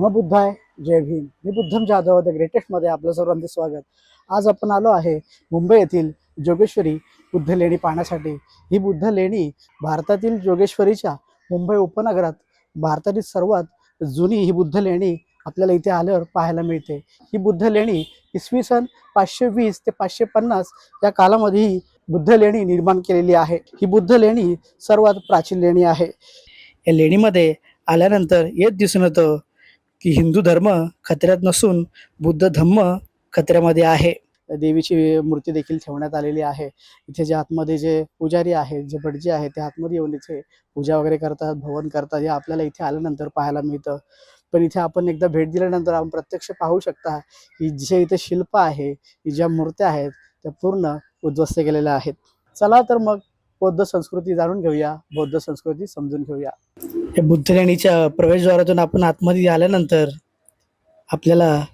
म आहे जय भीम. मी बुद्धम जाधव द ग्रेटेस्टमध्ये आपलं सर्वांचे स्वागत. आज आपण आलो आहे मुंबई येथील जोगेश्वरी बुद्ध लेणी पाहण्यासाठी. ही बुद्ध लेणी भारतातील जोगेश्वरीच्या मुंबई उपनगरात भारतातील सर्वात जुनी ही बुद्ध लेणी आपल्याला इथे आल्यावर पाहायला मिळते. ही बुद्ध लेणी इसवी सन पाचशे वीस ते पाचशे पन्नास या कालामध्ये ही बुद्ध लेणी निर्माण केलेली आहे. ही बुद्ध लेणी सर्वात प्राचीन लेणी आहे. या लेणीमध्ये आल्यानंतर येत दिसून येतं की हिंदू धर्म खतऱ्यात नसून बुद्ध धम्म खतऱ्यामध्ये आहे. देवीची मूर्ती देखील ठेवण्यात आलेली आहे. इथे जे आतमध्ये जे पुजारी आहेत जे भटजी आहेत ते आतमध्ये येऊन इथे पूजा वगैरे करतात भवन करतात. हे आपल्याला इथे आल्यानंतर पाहायला मिळतं. पण इथे आपण एकदा भेट दिल्यानंतर आपण प्रत्यक्ष पाहू शकता की जे इथे शिल्प आहे की ज्या मूर्त्या आहेत त्या पूर्ण उद्ध्वस्त केलेल्या आहेत. चला तर मग बौद्ध संस्कृती जाणून घेऊया बौद्ध संस्कृती समजून घेऊया. या बुद्ध लेणीच्या प्रवेशद्वारातून आपण आतमध्ये आल्यानंतर आपल्याला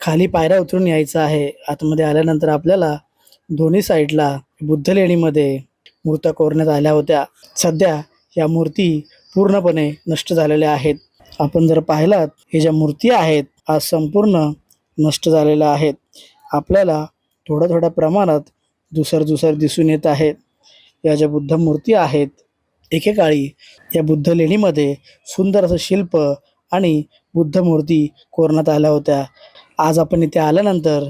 खाली पायऱ्या उतरून यायचं आहे. आतमध्ये आल्यानंतर आपल्याला दोन्ही साईडला बुद्ध लेणीमध्ये मूर्त्या कोरण्यात आल्या होत्या. सध्या या मूर्ती पूर्णपणे नष्ट झालेल्या आहेत. आपण जर पाहिलात हे ज्या मूर्ती आहेत आज संपूर्ण नष्ट झालेल्या आहेत. आपल्याला थोड्या थोड्या प्रमाणात दुसर दुसर दिसून येत आहेत. या ज्या बुद्ध मूर्ती आहेत एकेकाळी या बुद्ध लेणीमध्ये सुंदर असं शिल्प आणि बुद्ध मूर्ती कोरण्यात आल्या होत्या. आज आपण इथे आल्यानंतर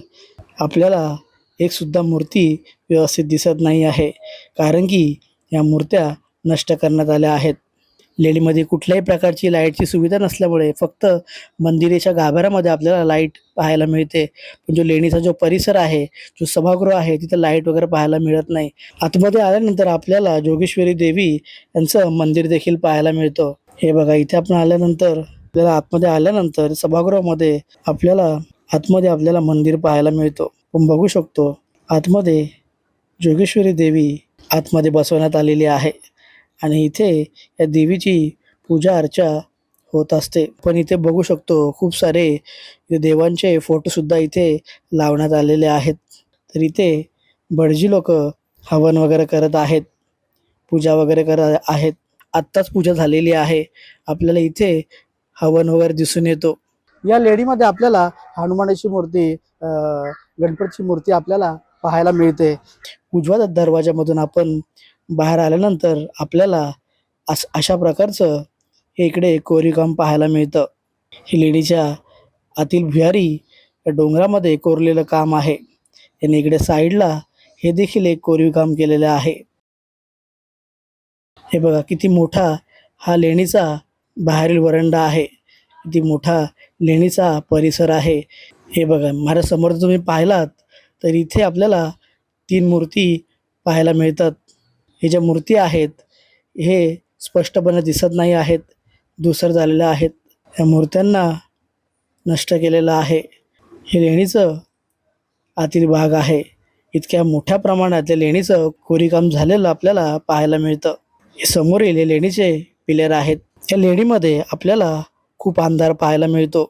आपल्याला एक सुद्धा मूर्ती व्यवस्थित दिसत नाही आहे कारण की या मूर्त्या नष्ट करण्यात आल्या आहेत. लेणीमध्ये कुठल्याही प्रकारची लाईटची सुविधा नसल्यामुळे फक्त मंदिराच्या गाभाऱ्यामध्ये आपल्याला लाइट पाहायला मिळते. पण जो लेणीचा जो परिसर आहे जो सभागृह आहे तिथं लाइट वगैरे पाहायला मिळत नाही. आतमध्ये आल्यानंतर आपल्याला जोगेश्वरी देवी यांचं मंदिर देखील पाहायला मिळतं. हे बघा इथे आपण आल्यानंतर आपल्याला आतमध्ये आल्यानंतर सभागृहामध्ये आपल्याला आतमध्ये आपल्याला मंदिर पाहायला मिळतो. आपण बघू शकतो आतमध्ये जोगेश्वरी देवी आतमध्ये बसवण्यात आलेली आहे. आणि इथे या देवीची पूजा अर्चा होत असते. पण इथे बघू शकतो खूप सारे देवांचे फोटोसुद्धा इथे लावण्यात आलेले आहेत. तर इथे भटजी लोक हवन वगैरे करत आहेत पूजा वगैरे करत आहेत. आत्ताच पूजा झालेली आहे. आपल्याला इथे हवन वगैरे दिसून येतो. या लेडीमध्ये आपल्याला हनुमानाची मूर्ती गणपतीची मूर्ती आपल्याला पाहायला मिळते. उजव्या दरवाजामधून आपण बाहेर आल्यानंतर आपल्याला अस अशा प्रकारचं हे इकडे कोरीवकाम पाहायला मिळतं. ही लेडीच्या आतील भुयारी या डोंगरामध्ये कोरलेलं काम आहे. आणि इकडे साईडला हे देखील एक कोरीवकाम केलेलं आहे. हे बघा किती मोठा हा लेणीचा बाहेरील वरंडा आहे. किती मोठा लेणीचा परिसर आहे. हे बघा माझ्यासमोर तुम्ही पाहिलात तर इथे आपल्याला तीन मूर्ती पाहायला मिळतात. हे ज्या मूर्ती आहेत हे स्पष्टपणे दिसत नाही आहेत दुसर झालेल्या आहेत. या मूर्त्यांना नष्ट केलेलं आहे. हे लेणीचं आतील भाग आहे. इतक्या मोठ्या प्रमाणात या लेणीचं कोरीकाम झालेलं आपल्याला पाहायला मिळतं. हे समोरील हे लेणीचे पिलेर आहेत. या लेणीमध्ये आपल्याला खूप अंधार पाहायला मिळतो.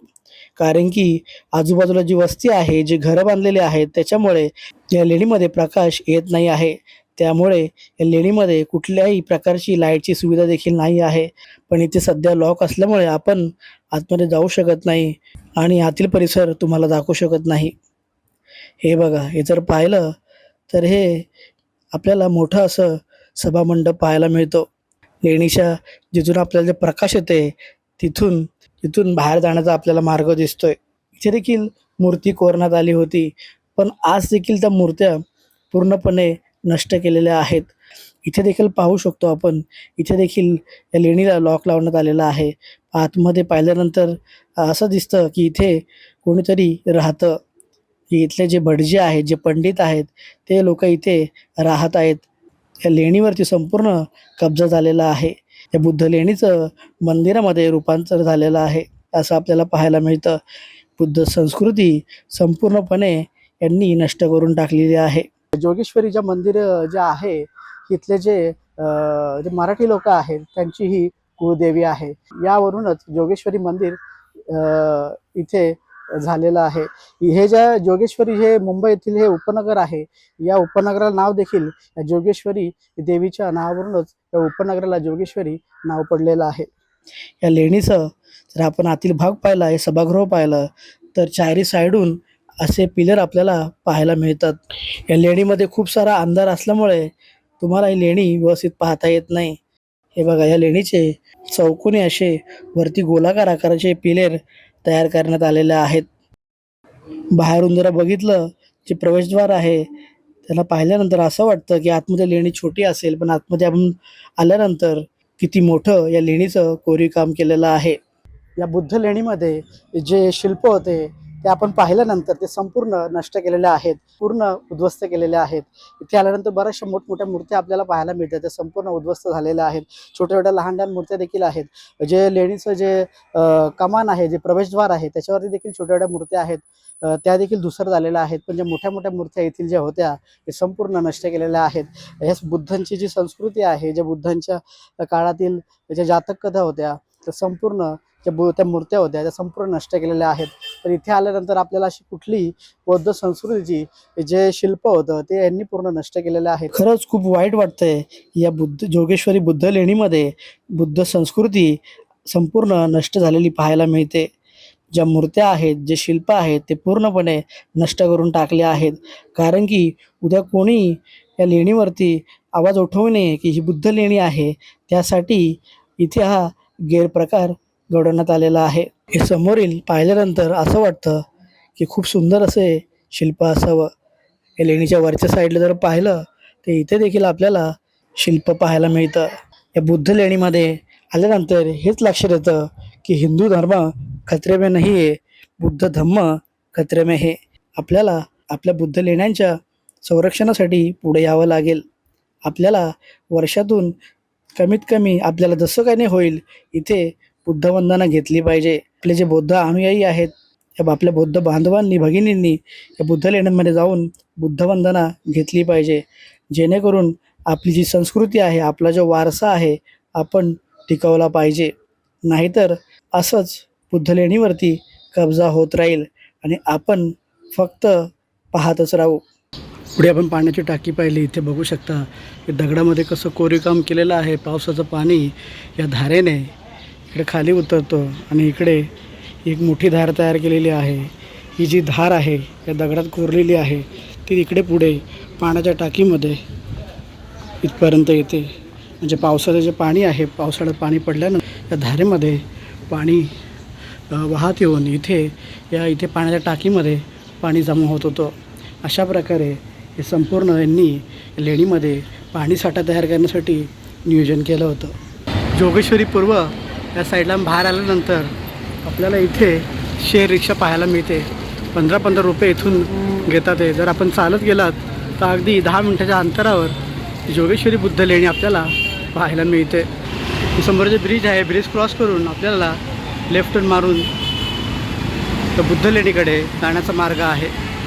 कारण की आजूबाजूला जी वस्ती आहे जी घरं बांधलेली आहेत त्याच्यामुळे या लेणीमध्ये प्रकाश येत नाही आहे. त्यामुळे या लेणीमध्ये कुठल्याही प्रकारची लाईटची सुविधा देखील नाही आहे. पण इथे सध्या लॉक असल्यामुळे आपण आतमध्ये जाऊ शकत नाही आणि आतील परिसर तुम्हाला दाखवू शकत नाही. हे बघा हे जर पाहिलं तर हे आपल्याला मोठं असं सभामंडप पाहायला मिळतो. लेणीच्या जिथून आपल्याला जे प्रकाश येते तिथून तिथून बाहेर जाण्याचा आपल्याला मार्ग दिसतोय. इथे देखील मूर्ती कोरण्यात आली होती. पण आज देखील त्या मूर्त्या पूर्णपणे नष्ट केलेल्या आहेत. इथे देखील पाहू शकतो आपण इथे देखील या लेणीला लॉक लावण्यात आलेला आहे. आतमध्ये पाहिल्यानंतर असं दिसतं की इथे कोणीतरी राहतं. की इथले जे भटजी आहेत जे पंडित आहेत ते लोक इथे राहत आहेत. या लेणीवरती संपूर्ण कब्जा झालेला आहे. या बुद्ध लेणीचं मंदिरामध्ये रूपांतर झालेलं आहे असं आपल्याला पाहायला मिळतं. बुद्ध संस्कृती संपूर्णपणे यांनी नष्ट करून टाकलेली आहे. जोगेश्वरीच्या मंदिर जे आहे इथले जे जे मराठी लोक आहेत त्यांची ही कुळदेवी आहे. यावरूनच जोगेश्वरी मंदिर इथे झालेलं आहे. हे ज्या जोगेश्वरी हे मुंबई येथील हे उपनगर आहे या उपनगराला नाव देखील या जोगेश्वरी देवीच्या नावावरूनच या उपनगराला जोगेश्वरी नाव पडलेलं आहे. या लेणीचं जर आपण आतील भाग पाहिला हे सभागृह पाहिलं तर चारी साईडून असे पिलर आपल्याला पाहायला मिळतात. या लेणीमध्ये खूप सारा अंधार असल्यामुळे तुम्हाला ही लेणी व्यवस्थित पाहता येत नाही. हे बघा या लेणीचे चौकोनी असे वरती गोलाकार आकाराचे पिलेर तयार करण्यात आलेले आहेत. बाहेरून जरा बघितलं जे प्रवेशद्वार आहे त्याला पाहिल्यानंतर असं वाटतं की आतमध्ये लेणी छोटी असेल पण आतमध्ये आपण आल्यानंतर किती मोठं या लेणीचं कोरीव काम केलेलं आहे. या बुद्ध लेणीमध्ये जे शिल्प होते ते आपण पाहिल्यानंतर ते संपूर्ण नष्ट केलेले आहेत पूर्ण उद्ध्वस्त केलेले आहेत. इथे आल्यानंतर बऱ्याचशा मोठमोठ्या मूर्त्या आपल्याला पाहायला मिळतात. त्या संपूर्ण उद्ध्वस्त झालेल्या आहेत. छोट्या छोट्या लहान लहान मूर्त्या देखील आहेत. जे लेणीचं जे कमान आहे जे प्रवेशद्वार आहे त्याच्यावरती देखील छोट्या छोट्या मूर्त्या आहेत. त्या देखील धुसर झालेल्या आहेत. पण ज्या मोठ्या मोठ्या मूर्त्या येथील ज्या होत्या ते संपूर्ण नष्ट केलेल्या आहेत. ह्या बुद्धांची जी संस्कृती आहे ज्या बुद्धांच्या काळातील ज्या जातक कथा होत्या त्या संपूर्ण ज्या बु त्या मूर्त्या होत्या त्या संपूर्ण नष्ट केलेल्या आहेत. तर इथे आल्यानंतर आपल्याला अशी कुठली बौद्ध संस्कृतीची जे शिल्प होतं ते यांनी पूर्ण नष्ट केलेलं आहे. खरंच खूप वाईट वाटतंय. या बुद्ध जोगेश्वरी बुद्ध लेणीमध्ये बुद्ध संस्कृती संपूर्ण नष्ट झालेली पाहायला मिळते. ज्या मूर्त्या आहेत जे शिल्प आहेत ते पूर्णपणे नष्ट करून टाकले आहेत. कारण की उद्या कोणी या लेणीवरती आवाज उठवू नये की ही बुद्ध लेणी आहे त्यासाठी इथे हा गैरप्रकार घडवण्यात आलेला आहे. हे समोरील पाहिल्यानंतर असं वाटतं की खूप सुंदर असे शिल्प असावं. या लेणीच्या वरच्या साईडला जर पाहिलं तर इथे देखील आपल्याला शिल्प पाहायला मिळतं. या बुद्ध लेणीमध्ये आल्यानंतर हेच लक्षात येतं की हिंदू धर्म खतरे में नाही आहे बुद्ध धम्म खतरे में आपल्याला आपल्या बुद्ध लेण्यांच्या संरक्षणासाठी पुढे यावं लागेल. आपल्याला वर्षातून कमीत कमी आपल्याला जसं काही नाही होईल इथे बुद्धवंदना घेतली पाहिजे. आपले जे बौद्ध अनुयायी आहेत या आपल्या बौद्ध बांधवांनी भगिनींनी या बुद्ध लेण्यांमध्ये जाऊन बुद्धवंदना घेतली पाहिजे. जेणेकरून आपली जी संस्कृती आहे आपला जो वारसा आहे आपण टिकवला पाहिजे. नाहीतर असंच बुद्ध लेणीवरती कब्जा होत राहील आणि आपण फक्त पाहतच राहू. पुढे आपण पाण्याची टाकी पाहिली. इथे बघू शकता की दगडामध्ये कसं कोरीवकाम केलेलं आहे. पावसाचं पाणी या धारेने इकडे खाली उतरतो आणि इकडे एक मोठी धार तयार केलेली आहे. ही जी धार आहे या दगडात कोरलेली आहे ती इकडे पुढे पाण्याच्या टाकीमध्ये इथपर्यंत येते. म्हणजे पावसाचं जे पाणी आहे पावसाळ्यात पाणी पडल्यानंतर या धारेमध्ये पाणी वाहत येऊन इथे या इथे पाण्याच्या टाकीमध्ये पाणी जमा होत होतं. अशा प्रकारे हे संपूर्ण यांनी लेणीमध्ये पाणीसाठा तयार करण्यासाठी नियोजन केलं होतं. जोगेश्वरी पूर्व या साईडला बाहेर आल्यानंतर आपल्याला इथे शेअर रिक्षा पाहायला मिळते. पंधरा पंधरा रुपये इथून घेतात आहे जर आपण चालत गेलात तर अगदी दहा मिनटाच्या अंतरावर जोगेश्वरी बुद्ध लेणी आपल्याला पाहायला मिळते. समोर जे ब्रिज आहे. ब्रिज क्रॉस करून आपल्याला लेफ्ट टर्न मारून तर बुद्ध लेणीकडे जाण्याचा मार्ग आहे.